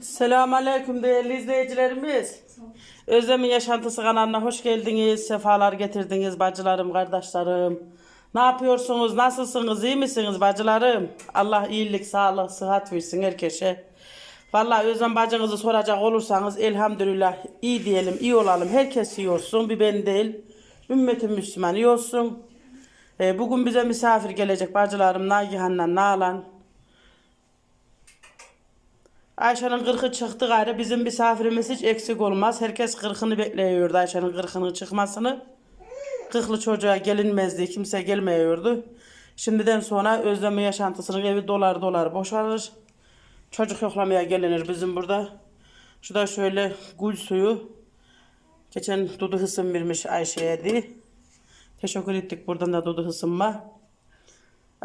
Selamünaleyküm değerli izleyicilerimiz. Özlem'in Yaşantısı kanalına hoş geldiniz. Sefalar getirdiniz bacılarım, kardeşlerim. Ne yapıyorsunuz? Nasılsınız? iyi misiniz bacılarım? Allah iyilik, sağlık, sıhhat versin herkese. Vallahi Özlem bacınızı soracak olursanız elhamdülillah iyi diyelim, iyi olalım. Herkes iyi olsun. Bir ben değil. Ümmetin Müslüman iyi olsun. Ee, bugün bize misafir gelecek bacılarım Nagihan'la Nalan. Ayşe'nin kırkı çıktı gayrı. Bizim misafirimiz hiç eksik olmaz. Herkes kırkını bekliyordu Ayşe'nin kırkının çıkmasını. Kırklı çocuğa gelinmezdi. Kimse gelmiyordu. Şimdiden sonra Özlem'in yaşantısının evi dolar dolar boşalır. Çocuk yoklamaya gelinir bizim burada. Şu da şöyle gül suyu. Geçen Dudu hısım vermiş Ayşe'ye diye. Teşekkür ettik buradan da Dudu hısımma.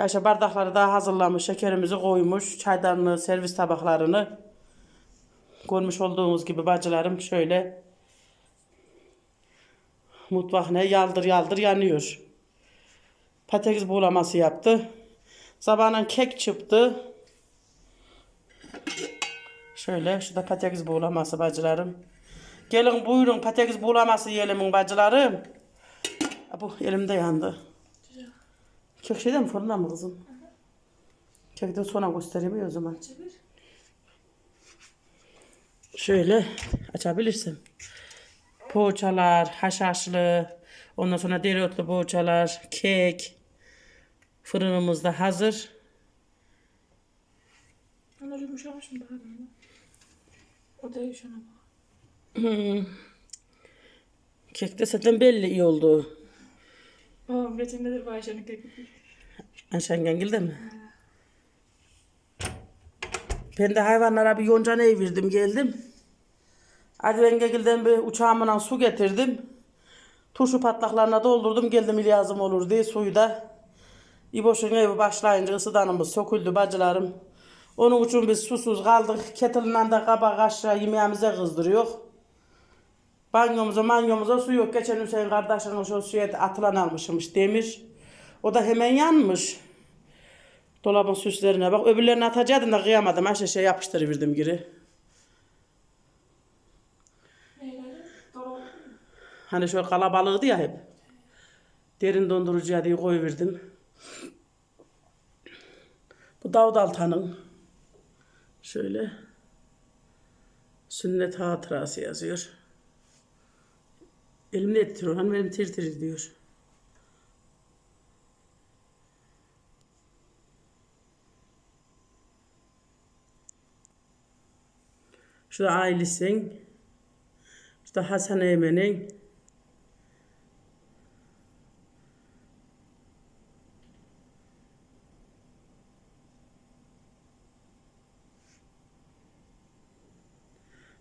Ayşe bardakları daha hazırlamış, şekerimizi koymuş, çaydanlığı, servis tabaklarını. Görmüş olduğunuz gibi bacılarım şöyle mutfak ne yaldır yaldır yanıyor. Patates buğulaması yaptı. Sabahın kek çıktı. Şöyle şurada patates buğulaması bacılarım. Gelin buyurun patates buğulaması yiyelim bacılarım. Bu elimde yandı. Kek şeyde mi fırında mı kızım? Keki de sonra göstereyim ya o zaman. Şöyle açabilirsin. Poğaçalar, haşhaşlı, ondan sonra dereotlu poğaçalar, kek. Fırınımızda hazır. Onlar yumuşamış mı bakalım? O da şuna bak. Kek de zaten belli iyi oldu. Babam geçen nedir bu Ayşe'nin keki? Ayşengengil'de mi? Ben de hayvanlara bir yonca ne verdim geldim. Advengegil'den bir uçağımla su getirdim. Turşu patlaklarına doldurdum geldim İlyas'ım olur diye suyu da. İboş'un evi başlayınca ısıdanımız söküldü bacılarım. Onun için biz susuz kaldık. Kettle'la da kabak aşağı yemeğimize kızdırıyor. Banyomuza manyomuza su yok. Geçen Hüseyin kardeşinin şu suya atılan almışmış demir. O da hemen yanmış. Dolabın süslerine bak. Öbürlerini atacaktım da kıyamadım. Aşağı şey yapıştırıverdim geri. Hani şöyle kalabalığıydı ya hep. Derin dondurucuya diye koyuverdim. Bu Davut Altan'ın. Şöyle. Sünnet hatırası yazıyor. Elimde ettiriyor. Hani benim tir tir diyor. Şu da ailesin. Şu da Hasan Eymen'in.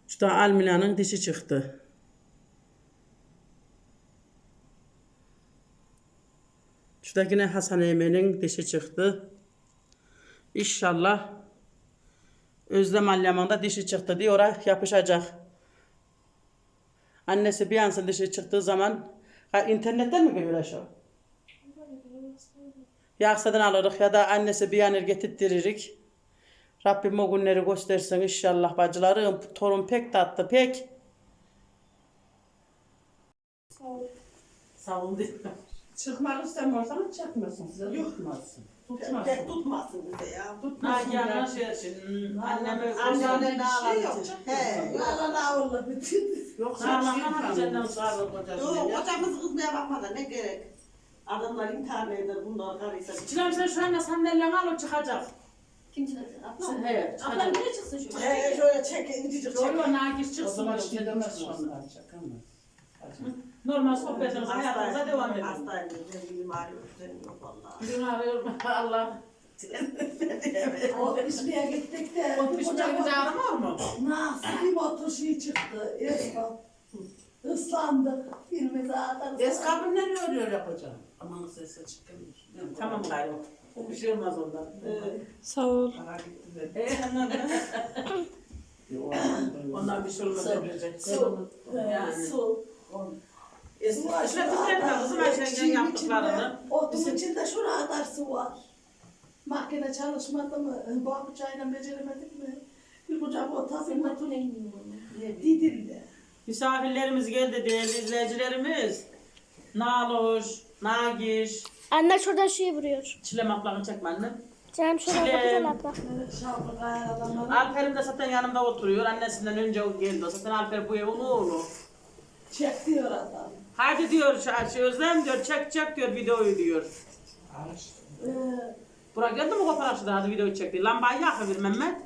Şu da Almila'nın dişi çıktı. Şu da yine Hasan Eymen'in dişi çıktı. İnşallah Özlem da dişi çıktı diye oraya yapışacak. Annesi bir ansın dişi çıktığı zaman ha, internetten mi görüyor aşağı? Ya aksadan alırız ya da annesi bir an getirttiririk. Rabbim o günleri göstersin inşallah bacılarım. Torun pek tatlı pek. Sağ ol. Sağ olun. Çıkmak istemiyorsan çekmesin size. Yok. Tutmasın. Tutmasın. Tek tutmasın bize ya. Tutmasın. Nagihan'ın şey için anneme Anneanne ne şey çok He, yalan ağırlı bütün. Yoksa Allah'ın olun. senden sağlık kocasın. Yok, ya. kocamız kızmaya bakmadan ne gerek? Adamlar intihar eder bunlar karıysa. Çilem sen şu anda sandalyeni al o çıkacak. Kim çıkacak? Ablam Sen- mı? he, Ablam çıkacak. nereye çıksın şu an? He, şöyle çek, incecik çek. Yok Nagir çıksın. O zaman şey sen demez çıkmasın. sonra çakamaz. Normal sohbetinize hayatınıza devam edin. Hastayım, ben bilim ağrıyor, düzenim yok vallahi. Bugün arıyorum Allah. O İsmiye gittik de Otmuşta bize ağrımıyor mu? nasıl bir motor şey çıktı. Esma. Islandık. Filmi zaten Eskabın ne örüyor yapacağım? Aman sesi çıkmış. Tamam gayrı. Bir şey olmaz ondan. Sağ ol. Para gitti de. Ee, ondan- bir şey olmaz. Su. Su. Eski işte titretme kızım Ayşengen yaptıklarını. Otun içinde şuna kadar su var. Makine çalışmadı mı? Bak çayla beceremedik mi? Bir kucak bakın iniyorum. Didil'de. Misafirlerimiz geldi değerli izleyicilerimiz. Naloş, Nagiş, Anne şurada şey vuruyor. Çilem ablanı çekme annem. Canım şurada Çilem. güzel abla. Şapka adamlar. Alper'im de zaten yanımda oturuyor. Annesinden önce o geldi. O Zaten Alper bu evin oğlu. Çek diyor adam. Hadi diyor şey Özlem diyor çek çek diyor videoyu diyor. Ee, Burak geldi mi kooperatiften hadi videoyu çekti. Lambayı yakıver Mehmet.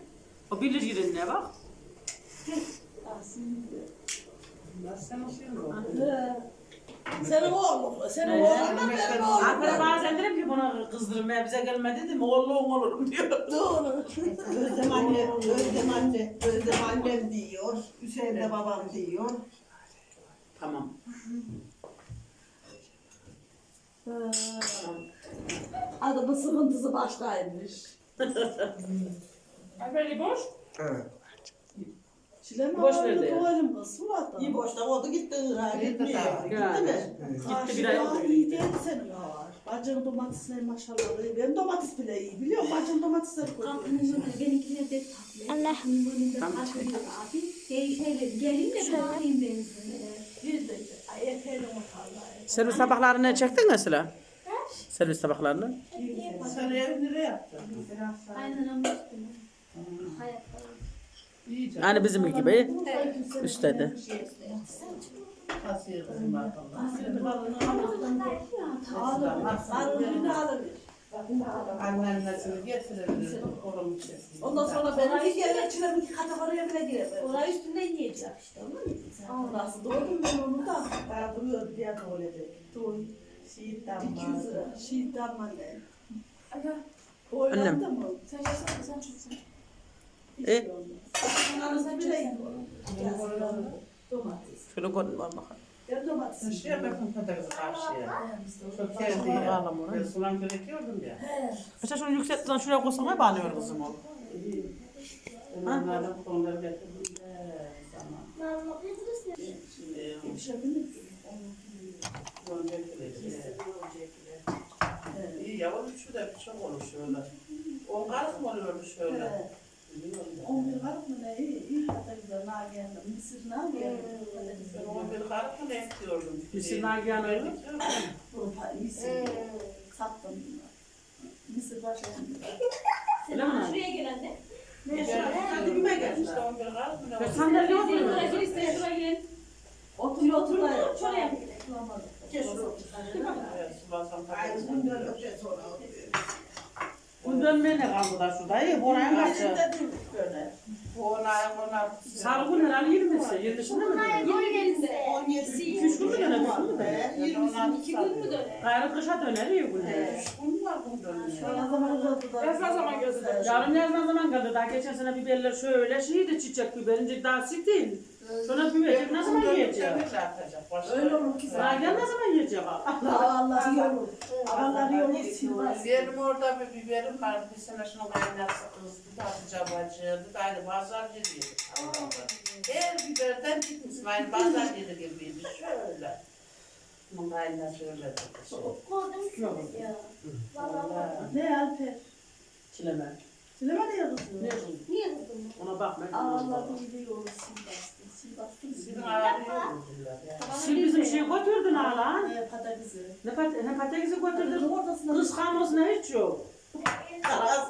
O bilir yerine bak. ee, senin oğlun, senin oğlun da benim oğlum. Alper'e bazen derim ki buna kızdırım ya bize gelme dedim oğlum olurum diyor. Doğru. Özlem anne, Özlem anne, Özlem annem diyor. Hüseyin de babam diyor. Tamam. Adamın sıkıntısı başkaymış. Alper'i boş. Çilem Boş verdi ya. tuvalim kız Surat'tan. İyi boşta oldu gitti Irak'a gitmiyor. Gitti mi? Gitti bir ay oldu. İyi değil senin var. Bacın domatesleri maşallah iyi. Benim domates bile iyi biliyor musun? Bacın domatesleri önünde benimkiler de tatlı. Tatlı abi. Değişelim. Gelin de bakayım ben size. Bir de ay efendim makarnayı. Servis tabaklarını çektin mi Sıla? Servis tabaklarını. Evi nereye yaptın? Aynen ama üstüne. İyice. Hani bizim gibi üstledi. Kasiye kızım bakalım. Karnını alır. Anneannesini getirebilir. Orumu çeksin. Ondan sonra ben bir kere çilem iki kategoriye bile giremem. Orayı üstünden yiyecek işte. Ama Nasıl doğdum ben onu da. Daha duruyor diye de. Doğru. Şiitten 200 lira. Şiitten anne. Aga Oylandı mı? sen yapsana sen çok sen. Hiç E? olmaz. Ananızı bile yiyin. Domates. Şöyle koyun var bakalım. Ben domates. Şey bakın patates karşıya. Çok sevdi ya. Ben sulan gerekiyordum ya. Mesela şunu yükselttiğinden şuraya koysam hep bağlıyor kızım o. Onlardan konuları getirdim zaman. Şimdi onu getireceğiz. İyi yavrum şu da çok olur şöyle. On karık mı oluyordu şöyle? On bir var mı ne? İyi, iyi patates. Nagihan'da. Mısır Nagihan'da. Ben on bir karık mı ne diyordum? Mısır Nagihan öyle. Bu ha, iyisi. Sattım. Mısır başka. Öyle mi? Şuraya gel anne. Ben dibime gelmiş. Sandalye oturuyor. gel. Şuraya gel. Şuraya gel. Geç şuraya. Patates. bundan öte sonra oluyor. Bundan ben ne kaldı da şurada? Oraya kaçı. Bu onlar. Sarı gün herhalde 20'si. 20'sinde mi? dönüyor? 17'si İki üç gün mü döner? Üç gün mü döner? Ben 20'si İki gün mü döner? Gayrı kışa döner iyi günler. Üç gün var bundan. Ne zaman uzadı ne zaman gözledim? Yarın yazma zaman kaldı. Daha geçen sene biberler şöyle şeydi çiçek biberince daha sık değil. Sonra biber ne zaman yiyecek? Öyle olur ki Nagihan zaten. ne zaman yiyecek? Allah. Allah iyi olur. Silmez. Benim orada bir biberim var. Bir sene şunu kaynatsa kızdı. Tatlıca bacıydı. Gayrı pazar yedi. Her biberden gitmiş. Aynı pazar yedi gibiydi. Şöyle. Bunun kaynatı öyle ya. Vallahi. Ne Alper? Çileme. Sileme ne yazıyor? Ne kızım? Niye kızdın? Ona bakma. Allah biliyor. Sil bastı. Sil bastı. Sizin. Şimdi bizim şey götürdün hala. Ne patatesi. Ne, pat ne patatesi götürdün. Ortasına Kız kalmasına hiç yok.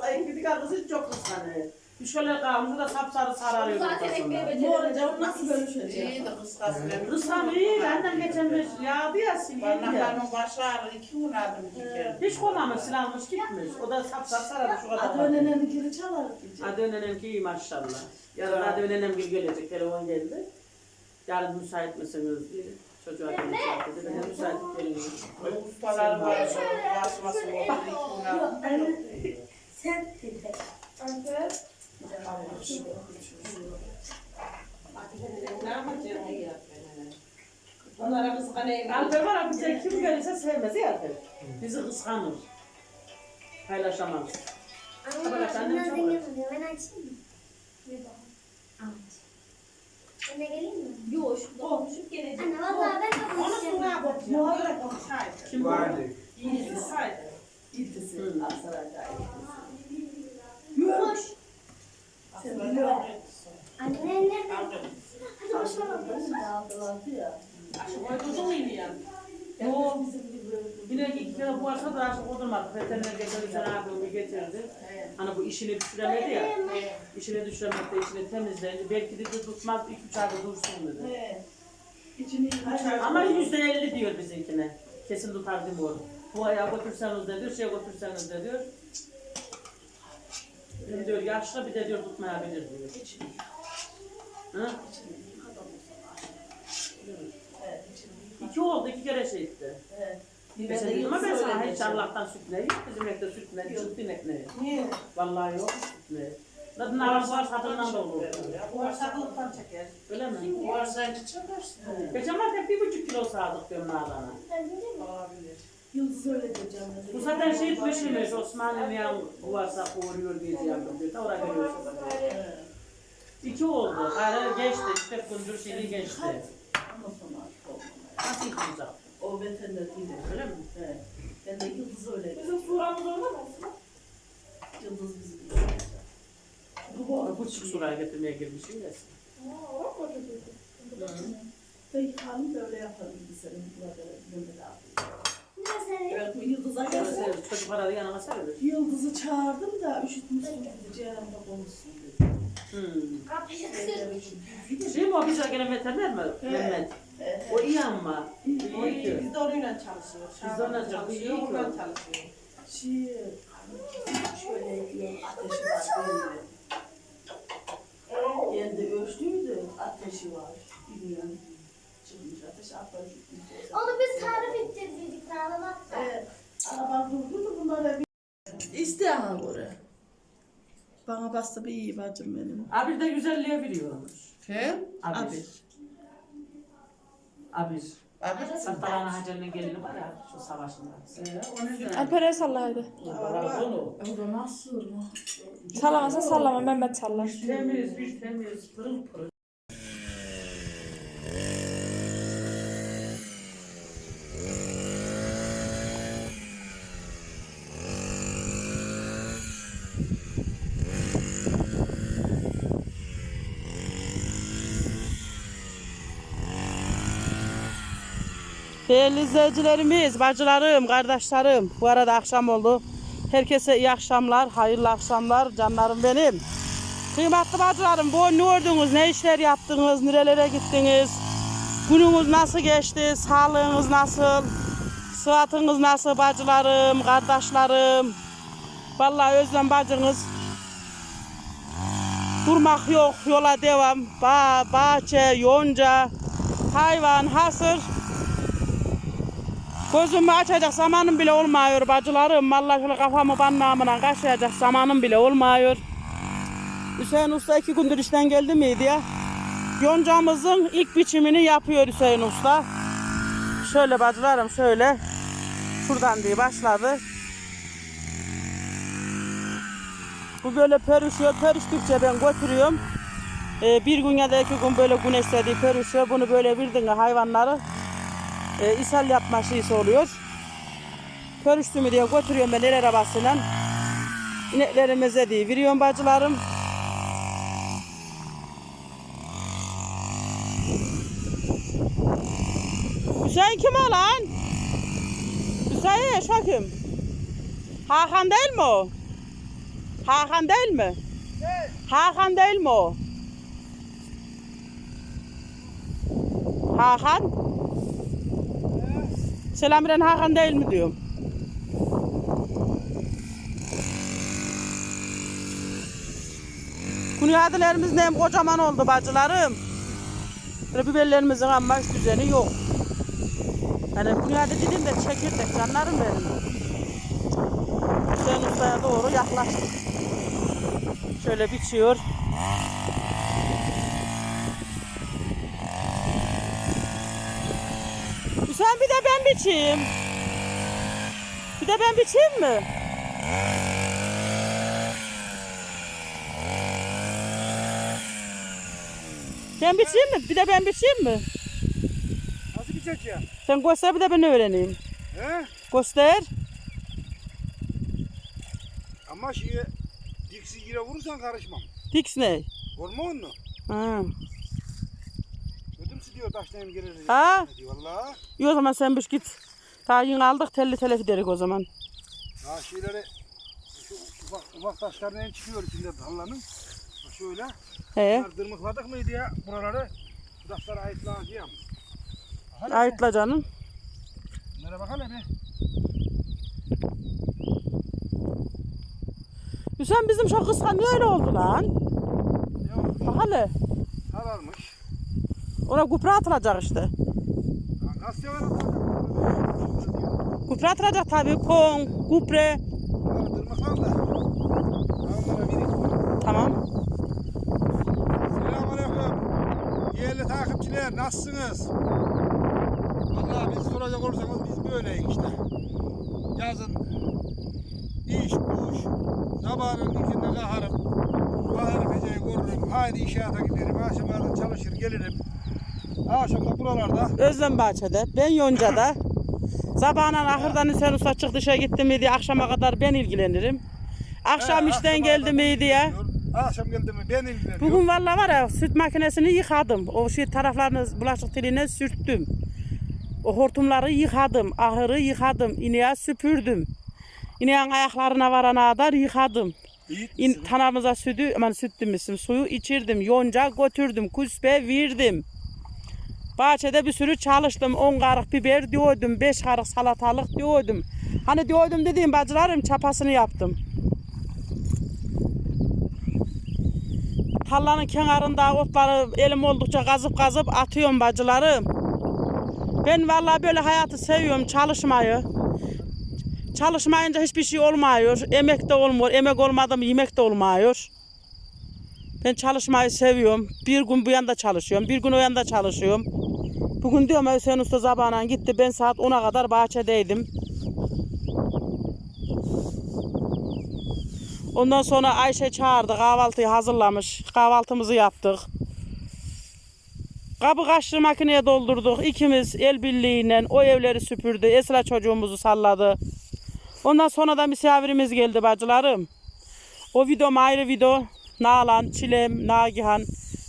Sayın bir kız hiç çok kıskanıyor. Bir şöyle kalmış o da sapsarı sararıyor Zaten ekmeği ortasında. Ne olacak? nasıl bölüşecek? İyi de kıskasın. Kıskanıyor. Benden geçen bir yağdı ya siliydi ya. Parmaklarımın başı ağrır. İki gün aldım iki kere. Hiç koymamış silahmış gitmiş. O da sapsarı sarardı şu kadar. Adı önenenin kiri çalar diyecek. Hadi önenem ki iyi maşallah. Yarın hadi önenem bir gelecek. Telefon geldi. Yarın müsait misiniz diye. Çocuğa gelecek dedi. Ben de müsait gelmiyorum. Ustalar var. Basması oldu. Sen ya? Onlara kıskanayım. Alper var abi bize kim gelirse sevmez ya Alper. Bizi kıskanır. Paylaşamaz. Anne zengin var. oluyor. Ben açayım mı? De geleyim mi? Yo şurada konuşup gelecek. Anne vallahi ben de Onu konuşacağım. sonra bak. Muhabbet konuşaydı. Kim? İyisi. İltisi. Hı. Aksaray'da. Koş. Sen biliyorsun. Anne nerede? Hadi başına bak. Aldılardı ya. Aşık koydurdun mu ya? Yok. Bir de iki kere bu arsa da aşık koydurmadık. Veteriner getirdi sen abimi getirdi. Hani bu işini düşüremedi ya. İşini düşüremedi, işini temizledi. Belki de tutmaz, iki üç ayda dursun dedi. İçini Ama yüzde elli diyor bizimkine. Kesin tutar oğlum? Bu ayağı götürseniz de diyor, şey götürseniz de diyor. Bir diyor yaşlı bir de diyor tutmayabilir diyor. Hı? İki oldu, iki kere şey etti. Mesela ama ben sana hiç Allah'tan süt ne yok. Bizim evde süt ne, süt inek ne. Niye? Vallahi yok süt ne. Zaten ağır var satırından da olur. Bu var saklıktan çeker. Öyle mi? Bu arzacı çıkarsın. Geçen var tek bir buçuk kilo sağdık diyorum Nalan'a. Olabilir. Yıldız öyle canım. Bu zaten şey etmişmiş Osman'ın yan varsa koruyor diye yaptım diyor. Ta oraya geliyor. İki oldu. Hayır geçti. İşte kundur şeyi geçti. Nasıl uzak? O veteriner değil. Öyle mi? He. Ben de Yıldız öyle. Bizim suramız orada mı? Yıldız bizi Bu bu buçuk suraya getirmeye girmişim ya. Peki hanım böyle yaparım biz senin burada Mehmet abi. Evet Yıldız'a Sever, Çocuk aradı yanıma sever. Yıldız'ı çağırdım da üşütmüşsün dedi. Ceylan'da konuşsun dedi. Hmm. Kapıyı Öyle üşütmüş. Şey mi o bize gelen veteriner mi? Mehmet. He. O iyi ama. O iyi. Biz de onunla çalışıyoruz. Biz de onunla çalışıyoruz. Onunla çalışıyoruz. Şey, şöyle diyor, ateşi var belli. Kendi ölçtüydü, ateşi var. Bilmiyorum. Çıkmış ateş, atlar gitmiş. Onu biz tarif ettirdiydik Nalan Evet, araba durdu da bunlara bir... İsteyen göre. Bana bastı bir iyi bacım benim. Abi de güzelliğe biliyormuş. Kim? Abi. Abi. Abi. Abi. Sattaran Hacer'in gelini var ya şu savaşında. Alper'e salla hadi. Bravo. O da nasıl? Sallamasa sallama Mehmet sallar. Temiz bir temiz pırıl pırıl. Değerli izleyicilerimiz, bacılarım, kardeşlerim. Bu arada akşam oldu. Herkese iyi akşamlar, hayırlı akşamlar canlarım benim. Kıymetli bacılarım, bu ne gördünüz, ne işler yaptınız, nerelere gittiniz? Gününüz nasıl geçti, sağlığınız nasıl? Sıhhatiniz nasıl bacılarım, kardeşlerim? Vallahi Özlem bacınız durmak yok, yola devam. Bağ, bahçe, yonca, hayvan, hasır. Gözümü açacak zamanım bile olmuyor bacılarım. Vallahi şöyle kafamı banlamına kaşıyacak zamanım bile olmuyor. Hüseyin Usta iki gündür işten geldi miydi ya? Yoncamızın ilk biçimini yapıyor Hüseyin Usta. Şöyle bacılarım şöyle. Şuradan diye başladı. Bu böyle perişiyor. Periştikçe ben götürüyorum. Ee, bir gün ya da iki gün böyle güneşlediği perişiyor. Bunu böyle bildiğin hayvanları e, ishal yapma şeysi oluyor. Körüştümü diye götürüyorum ben el arabasıyla. İneklerimize diye veriyorum bacılarım. Hüseyin kim o lan? Hüseyin şu kim? Hakan değil mi o? Hakan değil mi? Hakan değil mi o? Hakan? Selamiren Hakan değil mi diyorum. Kunyadelerimiz nem kocaman oldu bacılarım. Böyle biberlerimizin hiç düzeni yok. Hani kunyade dedim de çekirdek canlarım benim. Hüseyin Usta'ya doğru yaklaştık. Şöyle biçiyor. Hüseyin bir de ben biçeyim. Bir de ben biçeyim mi? Ben biçeyim mi? Bir de ben biçeyim mi? Nasıl biçecek ya? Sen göster bir de ben öğreneyim. He? Göster. Ama şeye diksi yere vurursan karışmam. Diks ne? Vurma onu. Ha. Siliyor taşlayayım gelir. Ha? Valla. İyi o zaman sen bir git. Yeni aldık telli telef giderik o zaman. Ha şeyleri şu ufak, ufak taşların en çıkıyor içinde dallanın. Şöyle. He. Bunlar dırmıkladık mıydı ya buraları? Bu taşları ayıtlayacağım. Hadi Ayıtla canım. Bunlara bakalım bir. Hüseyin bizim şu kıskan niye öyle oldu lan? Ne oldu? Bak hele. Sararmış. Ona kupra atılacak işte. Nasıl yalan Kupra atılacak tabii. Kon, kupre. Dırmıklan da. Tamam. Selamünaleyküm. Değerli takipçiler nasılsınız? Vallahi bizi soracak olursanız biz böyleyiz işte. Yazın iş buş, sabahın ikindi kalkarım. Baharı feceyi korurum. Haydi inşaata giderim. Akşamlarda çalışır gelirim. Akşam da buralarda Özlem Bahçe'de. Ben Yonca'da. Sabahından ahırdan Hüseyin Usta çık dışarı gitti miydi akşama kadar ben ilgilenirim. Akşam He, işten akşama geldi kadar miydi ya. ilgileniyor. Akşam geldi mi ben ilgileniyorum. Bugün vallahi var ya süt makinesini yıkadım. O şey taraflarını bulaşık teliğine sürttüm. O hortumları yıkadım. Ahırı yıkadım. İneğe süpürdüm. İneğin ayaklarına varana kadar yıkadım. İyi İn, misin? tanamıza sütü, aman süt demişim, suyu içirdim. Yonca götürdüm. Kuspe verdim. Bahçede bir sürü çalıştım. 10 karık biber diyordum. 5 karık salatalık diyordum. Hani diyordum dediğim bacılarım çapasını yaptım. Tarlanın kenarında otları elim oldukça kazıp kazıp atıyorum bacılarım. Ben vallahi böyle hayatı seviyorum çalışmayı. Çalışmayınca hiçbir şey olmuyor. Emek de olmuyor. Emek olmadı mı yemek de olmuyor. Ben çalışmayı seviyorum. Bir gün bu yanda çalışıyorum. Bir gün o yanda çalışıyorum. Bugün diyorum Hüseyin Usta zabağına gitti. Ben saat 10'a kadar bahçedeydim. Ondan sonra Ayşe çağırdı. Kahvaltıyı hazırlamış. Kahvaltımızı yaptık. Kabı kaşığı makineye doldurduk. İkimiz el birliğiyle o evleri süpürdü. Esra çocuğumuzu salladı. Ondan sonra da misafirimiz geldi bacılarım. O videom ayrı video. Nalan, Çilem, Nagihan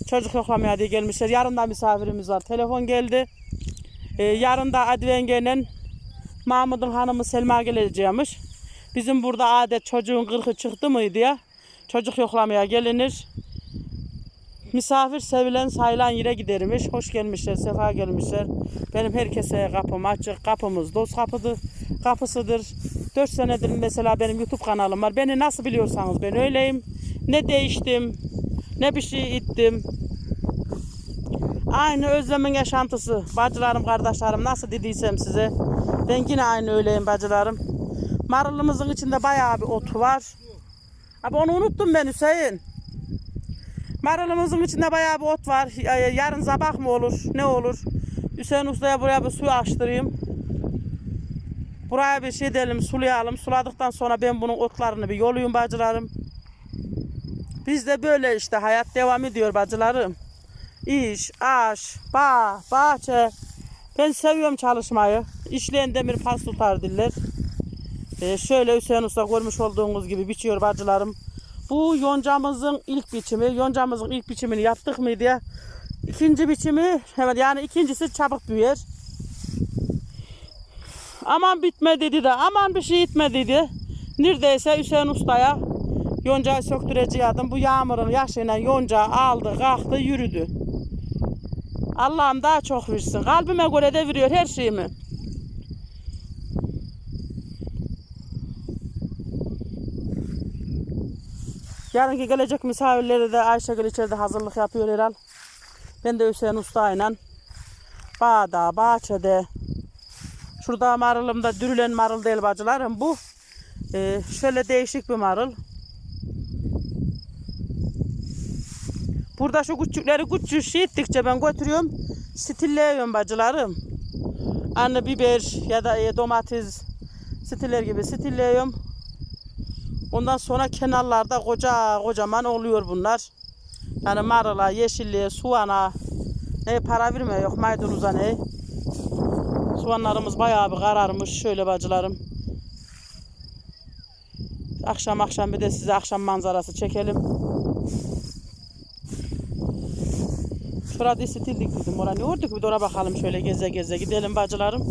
çocuk yoklamaya diye gelmişler. Yarın da misafirimiz var. Telefon geldi. Ee, yarın da Advenge'nin Mahmut'un hanımı Selma geleceğimiş. Bizim burada adet çocuğun kırkı çıktı mıydı ya? Çocuk yoklamaya gelinir. Misafir sevilen sayılan yere gidermiş. Hoş gelmişler, sefa gelmişler. Benim herkese kapım açık. Kapımız dost kapıdır, kapısıdır. 4 senedir mesela benim YouTube kanalım var. Beni nasıl biliyorsanız ben öyleyim. Ne değiştim, ne bir şey ittim. Aynı Özlem'in yaşantısı. Bacılarım, kardeşlerim nasıl dediysem size. Ben yine aynı öyleyim bacılarım. Marulumuzun içinde bayağı bir ot var. Abi onu unuttum ben Hüseyin. Marulumuzun içinde bayağı bir ot var. Ya- Yarın sabah mı olur? Ne olur? Hüseyin Usta'ya buraya bir su açtırayım. Buraya bir şey edelim, sulayalım. Suladıktan sonra ben bunun otlarını bir yoluyum bacılarım. Bizde böyle işte hayat devam ediyor bacılarım. İş, aş, bağ, bahçe. Ben seviyorum çalışmayı. İşleyen demir pas tutar diller. Ee, şöyle Hüseyin Usta görmüş olduğunuz gibi biçiyor bacılarım. Bu yoncamızın ilk biçimi. Yoncamızın ilk biçimini yaptık mıydı ya? İkinci biçimi, evet yani ikincisi çabuk büyür. Aman bitme dedi de, aman bir şey itme dedi. Neredeyse Hüseyin Usta'ya yoncayı söktüreceği adam bu yağmurun yaşıyla yonca aldı, kalktı, yürüdü. Allah'ım daha çok versin. Kalbime göre de veriyor her şeyimi. Yarınki gelecek misafirleri de Ayşegül içeride hazırlık yapıyor herhal. Ben de Hüseyin Usta'yla bağda, bahçede. Şurada marulumda dürülen marul değil bacılarım. Bu e, şöyle değişik bir marul. Burada şu küçükleri küçük şey ettikçe ben götürüyorum. Stilleyiyorum bacılarım. Anne biber ya da e, domates stiller gibi stilleyiyorum. Ondan sonra kenarlarda koca kocaman oluyor bunlar. Yani marula, yeşilliğe, soğana ne para vermiyor yok maydanoza ne. Soğanlarımız bayağı bir kararmış şöyle bacılarım. Akşam akşam bir de size akşam manzarası çekelim. Şurada istildik dedim. Oraya ne? Bir de oraya bakalım şöyle geze geze. Gidelim bacılarım.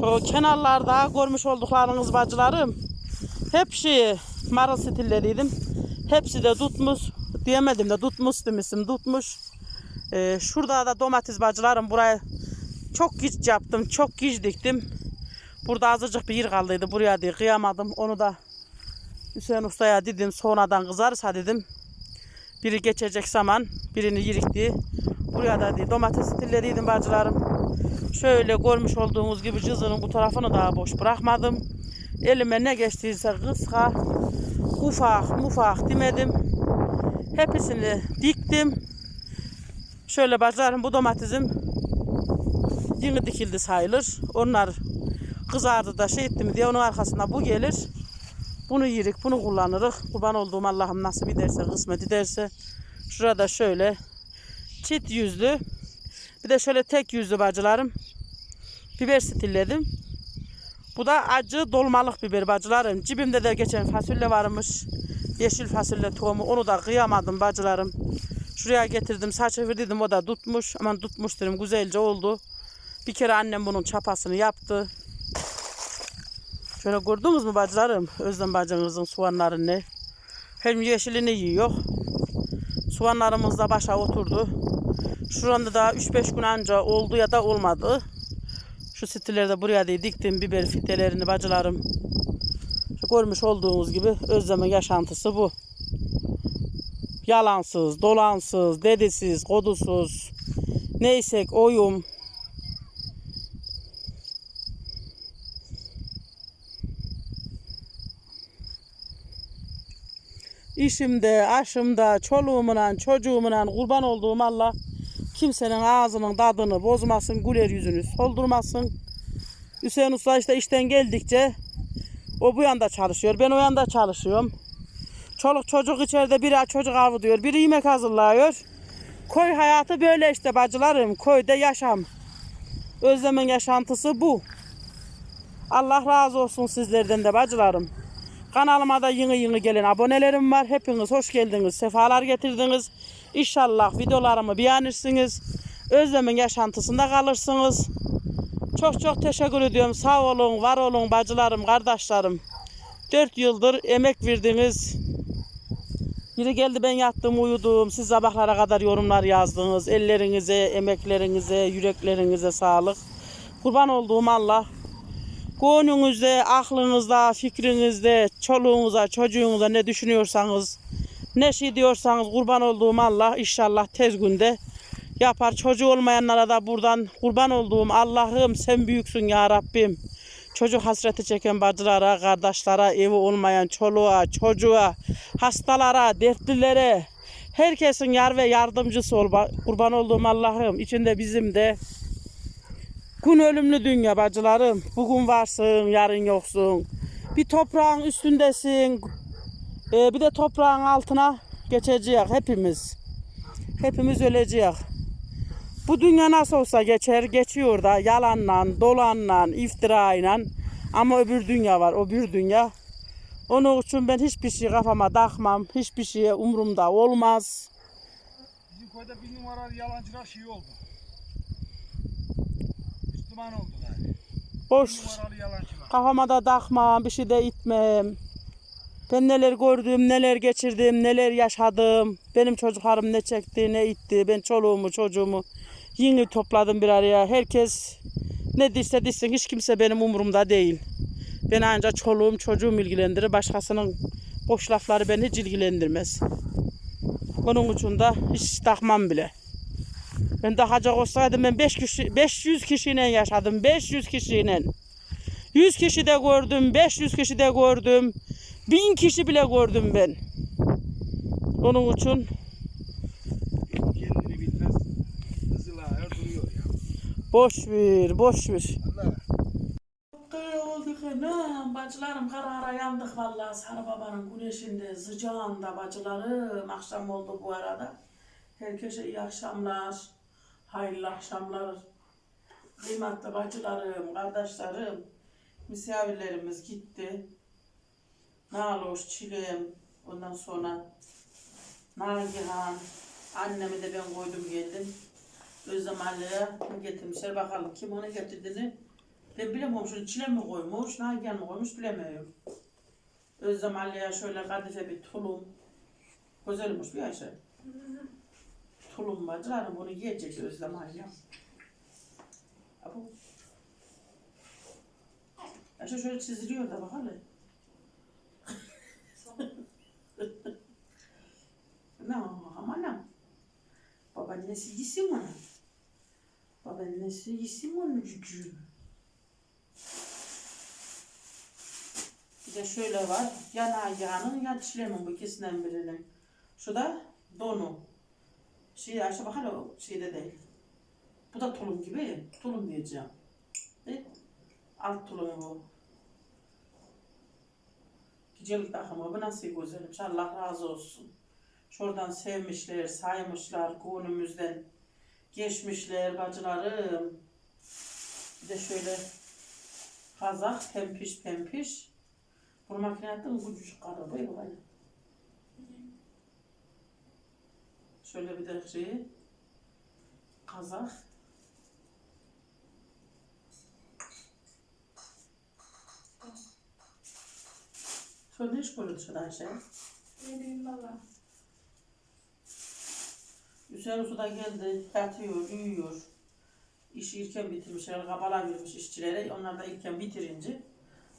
Şu kenarlarda görmüş olduklarınız bacılarım. Hep şey marul stilleriydim. Hepsi de tutmuş. Diyemedim de tutmuş demişim tutmuş. Ee, şurada da domates bacılarım buraya çok geç yaptım. Çok geç diktim. Burada azıcık bir yer kaldıydı. Buraya diye kıyamadım. Onu da Hüseyin Usta'ya dedim sonradan kızarsa dedim. Biri geçecek zaman birini yirikti. Buraya da diye domates stilleriydim bacılarım. Şöyle görmüş olduğunuz gibi cızırın bu tarafını daha boş bırakmadım. Elime ne geçtiyse kıska, ufak mufak demedim. Hepsini diktim. Şöyle bacılarım bu domatesim yeni dikildi sayılır. Onlar kızardı da şey ettim diye onun arkasında bu gelir. Bunu yirik, bunu kullanırız. Kurban olduğum Allah'ım nasip ederse, kısmet ederse. Şurada şöyle çift yüzlü. Bir de şöyle tek yüzlü bacılarım. Biber stilledim. Bu da acı dolmalık biber bacılarım. Cibimde de geçen fasulye varmış. Yeşil fasulye tohumu. Onu da kıyamadım bacılarım. Şuraya getirdim. Saç dedim o da tutmuş. Aman tutmuş dedim. Güzelce oldu. Bir kere annem bunun çapasını yaptı. Şöyle gördünüz mü bacılarım? Özlem bacınızın soğanlarını. Hem yeşilini yiyor. Soğanlarımız da başa oturdu. Şuranda da 3-5 gün anca oldu ya da olmadı. Şu siteleri de buraya diye diktim biber fitelerini bacılarım. Şu görmüş olduğunuz gibi Özlem'in yaşantısı bu. Yalansız, dolansız, dedisiz, kodusuz. Neysek oyum. İşimde, aşımda, çoluğumla, çocuğumla kurban olduğum Allah kimsenin ağzının tadını bozmasın, güler yüzünü soldurmasın. Hüseyin Usta işte işten geldikçe o bu yanda çalışıyor, ben o yanda çalışıyorum. Çoluk çocuk içeride biri çocuk avı diyor, biri yemek hazırlıyor. Koy hayatı böyle işte bacılarım, köyde yaşam. Özlem'in yaşantısı bu. Allah razı olsun sizlerden de bacılarım. Kanalıma da yeni yeni gelen abonelerim var. Hepiniz hoş geldiniz, sefalar getirdiniz. İnşallah videolarımı beğenirsiniz. Özlem'in yaşantısında kalırsınız. Çok çok teşekkür ediyorum. Sağ olun, var olun bacılarım, kardeşlerim. 4 yıldır emek verdiniz. Biri geldi ben yattım uyudum. Siz sabahlara kadar yorumlar yazdınız. Ellerinize, emeklerinize, yüreklerinize sağlık. Kurban olduğum Allah Gönlünüzde, aklınızda, fikrinizde, çoluğunuza, çocuğunuza ne düşünüyorsanız, ne şey diyorsanız kurban olduğum Allah inşallah tez günde yapar. Çocuğu olmayanlara da buradan kurban olduğum Allah'ım sen büyüksün ya Rabbim. Çocuk hasreti çeken bacılara, kardeşlere, evi olmayan çoluğa, çocuğa, hastalara, dertlilere, herkesin yar ve yardımcısı ol. Kurban olduğum Allah'ım içinde bizim de Gün ölümlü dünya bacılarım. Bugün varsın, yarın yoksun. Bir toprağın üstündesin. Ee, bir de toprağın altına geçeceğiz hepimiz. Hepimiz öleceğiz. Bu dünya nasıl olsa geçer, geçiyor da yalanla, dolanla, iftirayla. Ama öbür dünya var, o bir dünya. Onun için ben hiçbir şey kafama takmam, hiçbir şeye umurumda olmaz. Bizim köyde bir numaralı yalancılar şey oldu. Müslüman oldu galiba. Boş. Kafama da takmam, bir şey de itmem. Ben neler gördüm, neler geçirdim, neler yaşadım. Benim çocuklarım ne çekti, ne itti. Ben çoluğumu, çocuğumu yeni topladım bir araya. Herkes ne diyse desin, hiç kimse benim umurumda değil. Ben ancak çoluğum, çocuğum ilgilendirir. Başkasının boş lafları beni hiç ilgilendirmez. Onun için de hiç takmam bile. Ben takacak olsaydım ben 5 kişi, 500 kişiyle yaşadım. 500 kişiyle. 100 kişi de gördüm, 500 kişi de gördüm. 1000 kişi bile gördüm ben. Onun için Kendini bilmez. Ağır duruyor ya. boş ver, boş ver. Allah. Kıy oldu ki ne bacılarım karara yandık vallahi Sarı Baba'nın güneşinde, sıcağında bacılarım. Akşam oldu bu arada. Herkese iyi akşamlar, hayırlı akşamlar. Kıymetli bacılarım, kardeşlerim, misafirlerimiz gitti. Naloş, Çilem, ondan sonra Nagihan, Annemi de ben koydum geldim. Özlem anneye getirmişler. Bakalım kim ona getirdiğini. Ben bilemiyorum şunu içine mi koymuş, nagihan mı koymuş bilemiyorum. Özlem anneye şöyle kadife bir tulum. Güzelmiş bir Ayşe. Tulum var. Canım onu yiyecek Özlem anne. Abu. Ayşe şöyle çiziliyor da bakalım. Ne ama ne? Babaannesi yesin onu. Babaannesi yesin onu gücü. Bir de şöyle var. Yana yağının ya çilemin bu ikisinden birinin. Şu da donu. Şey aşağı bakar o şeyde değil. Bu da tulum gibi. Tulum diyeceğim. Değil? Alt tulumu bu. Gecelik takımı bu nasıl güzelmiş. Allah razı olsun. Şuradan sevmişler, saymışlar günümüzden. Geçmişler bacılarım. Bir de şöyle kazak pempiş pempiş. Bu makine attım küçücük karı böyle. Şöyle bir de şey kazak. Şöyle ne iş şu Ayşe? Ne bileyim valla. Hüseyin Usta da geldi, yatıyor, uyuyor. İşi ilken bitirmişler, kabala vermiş işçilere. Onlar da ilken bitirince,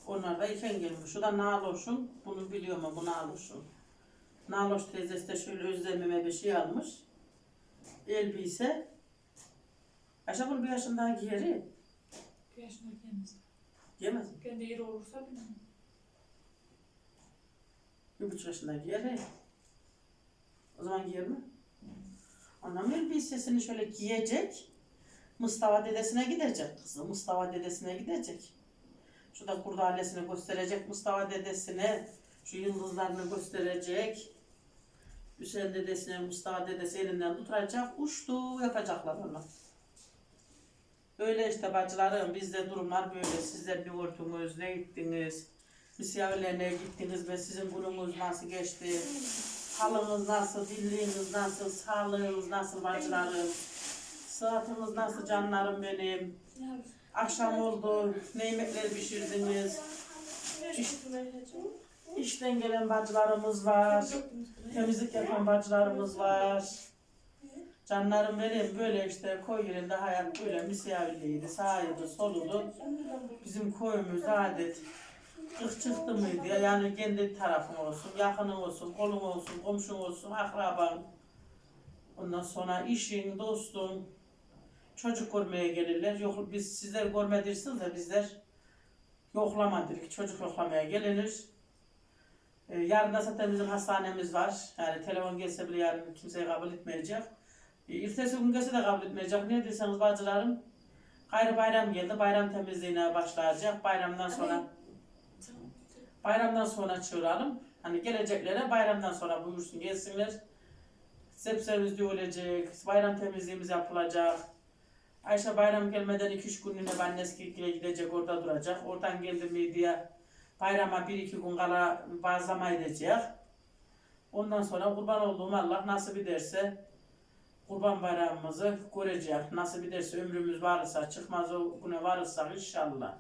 onlar da ilken gelmiş. Şu da Naloş'un, bunu biliyor mu bu Naloş'un? Naloş teyzesi de şöyle özlemime bir şey almış. Elbise. Bunu bir yaşından giyeri. Bir yaşında kendisi. Giyemez mi? Kendi yeri olursa bilmem. Bir buçuk yaşında giyeri. O zaman giyer mi? Annem elbisesini şöyle giyecek. Mustafa dedesine gidecek kızı. Mustafa dedesine gidecek. Şu da kurdalesini gösterecek Mustafa dedesine. Şu yıldızlarını gösterecek. Hüseyin dedesine Mustafa dedesi elinden tutacak. Uçtu yapacaklar onu. Öyle işte bacılarım bizde durumlar böyle. Sizler bir gördünüz, ne gittiniz? Misafirlerine gittiniz ve sizin gününüz nasıl geçti? Halınız nasıl, dilliğiniz nasıl, sağlığınız nasıl bacılarım? Sıhhatiniz nasıl canlarım benim? Ne? Akşam oldu, ne yemekler pişirdiniz? İş, işten gelen bacılarımız var, temizlik yapan bacılarımız var. Canlarım benim böyle işte koy yerinde hayat böyle misafirliydi, sağıydı, soludu. Bizim köyümüz adet Kırk çıktı mıydı ya yani kendi tarafın olsun, yakının olsun, kolun olsun, komşun olsun, akraban. Ondan sonra işin, dostun, çocuk görmeye gelirler. Yok biz sizler görmedirsiniz de bizler yoklamadık. Çocuk yoklamaya gelinir. Ee, yarın da zaten bizim hastanemiz var. Yani telefon gelse bile yarın kimseyi kabul etmeyecek. İrtesi gün gelse de kabul etmeyecek. Ne diyorsanız bacılarım, gayrı bayram geldi. Bayram temizliğine başlayacak. Bayramdan sonra Bayramdan sonra çağıralım. Hani geleceklere bayramdan sonra buyursun gelsinler. Sebzemiz olacak, bayram temizliğimiz yapılacak. Ayşe bayram gelmeden 2-3 günlüğüne annesiyle gidecek orada duracak. Oradan geldi mi diye bayrama 1-2 gün kala bazlama edecek. Ondan sonra kurban olduğum Allah nasip ederse kurban bayramımızı görecek. Nasip ederse ömrümüz varsa, çıkmaz o güne varırsak inşallah.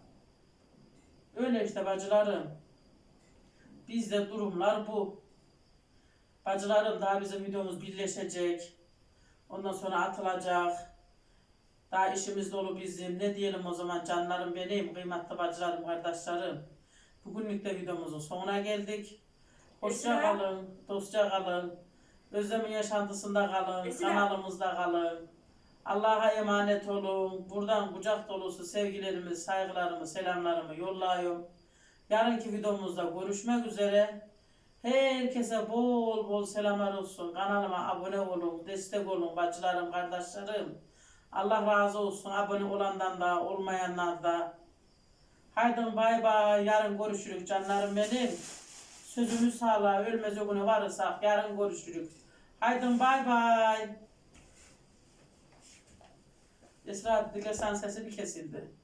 Öyle işte bacılarım. Bizde durumlar bu. Bacılarım daha bizim videomuz birleşecek. Ondan sonra atılacak. Daha işimiz dolu bizim. Ne diyelim o zaman canlarım benim, kıymetli bacılarım, kardeşlerim. Bugünlük de videomuzun sonuna geldik. Hoşça Esra. kalın, dostça kalın. Özlem'in yaşantısında kalın, Esra. kanalımızda kalın. Allah'a emanet olun. Buradan kucak dolusu sevgilerimi, saygılarımı, selamlarımı yollayıyorum. Yarınki videomuzda görüşmek üzere. Herkese bol bol selamlar olsun. Kanalıma abone olun, destek olun bacılarım, kardeşlerim. Allah razı olsun abone olandan da olmayanlar da. Haydi bay bay. Yarın görüşürük canlarım benim. Sözümü sağla ölmez o güne varırsak yarın görüşürük. Haydi bay bay. Esra dilersen sesi bir kesildi.